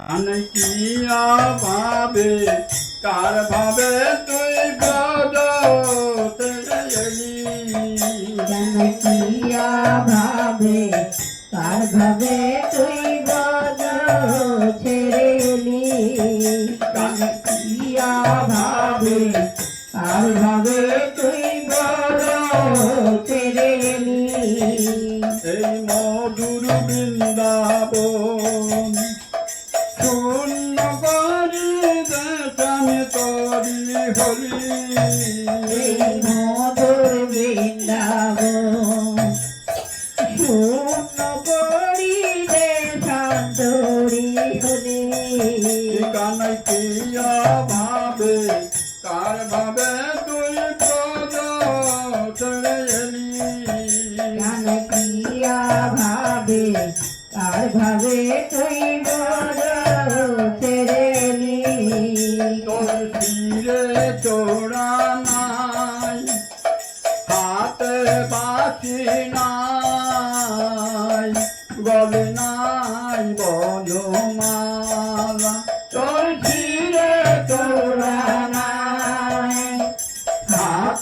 আনকিয়া ভাবে কার ভাবে তুই ব্রজ ছেড়ে এলি জানকিয়া ভাবে কার ভাবে তুই বজ ছেড়েলি জানকিয়া ভাবে কার ভাবে তুই বজ ছেড়েলি এই মধুর বৃন্দাবন শূন্য করিলে শান্তরি হলে কানাই কিয়া ভাবে কার ভাবে তুই ছেড়ে এলি ভাবে কার ভাবে তোর বাসি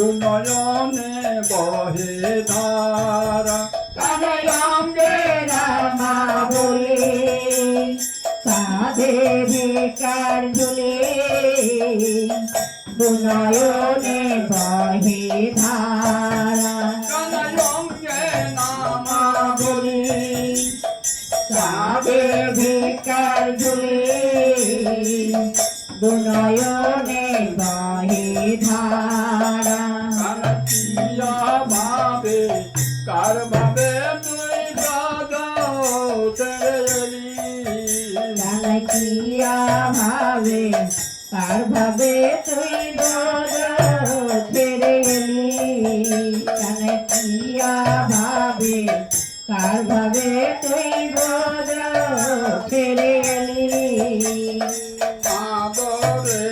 দুনয়নে বহে ধারা। কানয়ঙ্গে রামা বলে কাঁধে বেকার ঝুলে দুনয়নে বহে ধারা। কাময়ঙ্গে নামা বলে কাঁধে বেকার ঝুলে দুনয়নে বহে ধারা। জানকিয়া ভাবে কার ভাবে তুই ছেড়ে এলি। জানকিয়া ভাবে কার ভাবে তুই ছেড়ে এলি। আদরের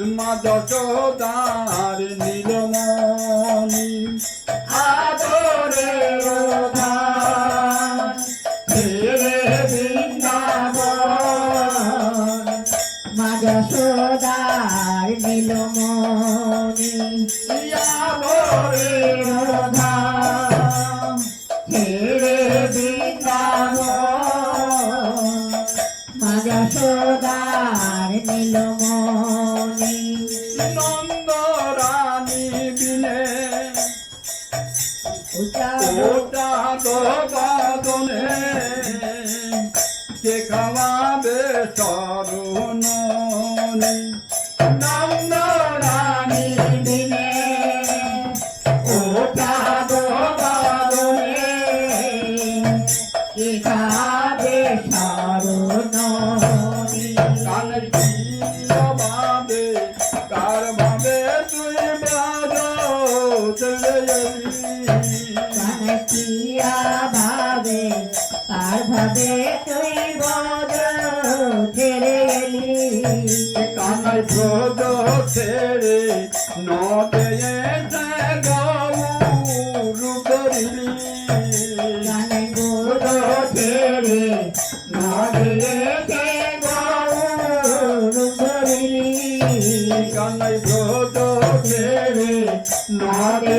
বৃন্দাবন মা যশোদার নীলমণি, আদরের ধান ছেড়ে বৃন্দাবন। মাজা সোদার নীলমণি আদরের ধাম বৃন্দাবন। মাজা সোদার নীলমণি কে খাওয়াবে তরুণী নন্দরানী দিনে ওটা দোকানে একাদে সারণী। কানের ভাবে কার ভাবে তুই বাজো চলে কার ভাবে তুই বজ ছেড়ে এলি। কানাই ব্রজ ছেড়ে নদে গৌর করিলি। গানে গোদ ছেড়ে নদীতে গৌর করিলি। কানাই ব্রজ ছেড়ে নদে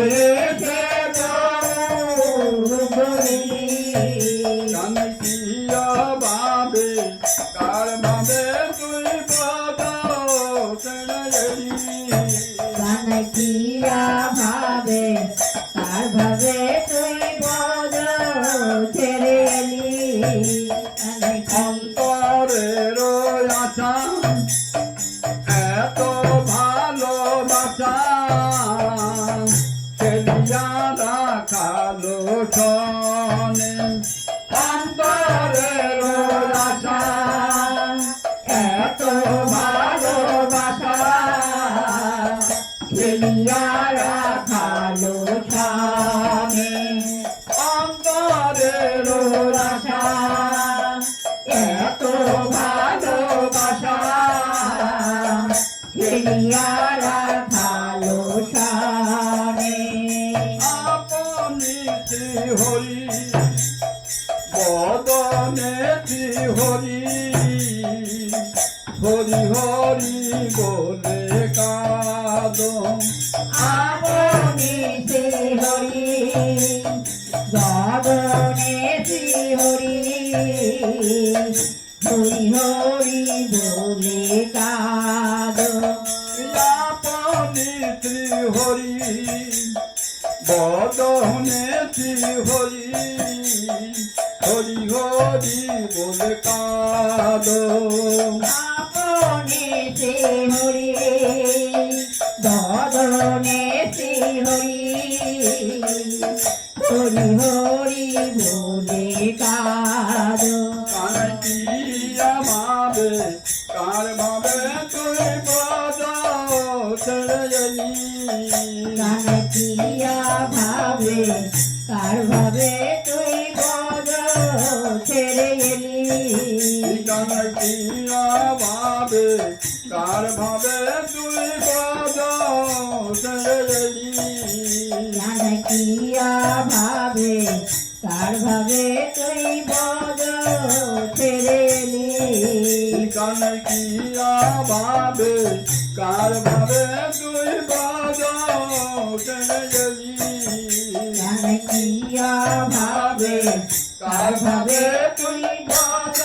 করিলি। কানকিয়া ভাবে কার ভাবে তুই বজ ছেড়ে এলি। অন্তরের এত ভালোবাসা। হরি হরি হরি বলে কাদম। শ্রী হরি শ্রী হরি হরি হরি বলে কাদ আপনি হরি বদনে হরি হরি হরি বলে শ্রী হরি শ্রী হরি। হরি হরি বলে কাদ। কানকিয়া ভাবে কার ভাবে তুই পদ ছেড়ে কানকিয়া ভাবে কার ভাবে ভাবে তুই পদ ছেড়ে কানকিয়া ভাবে কার ভাবে তুই বদ ছেড়ে এলি কানকিয়া ভাবে কার ভাবে তুই পদ ছেড়ে কানকিয়া ভাবে কার ভাবে তুই পদ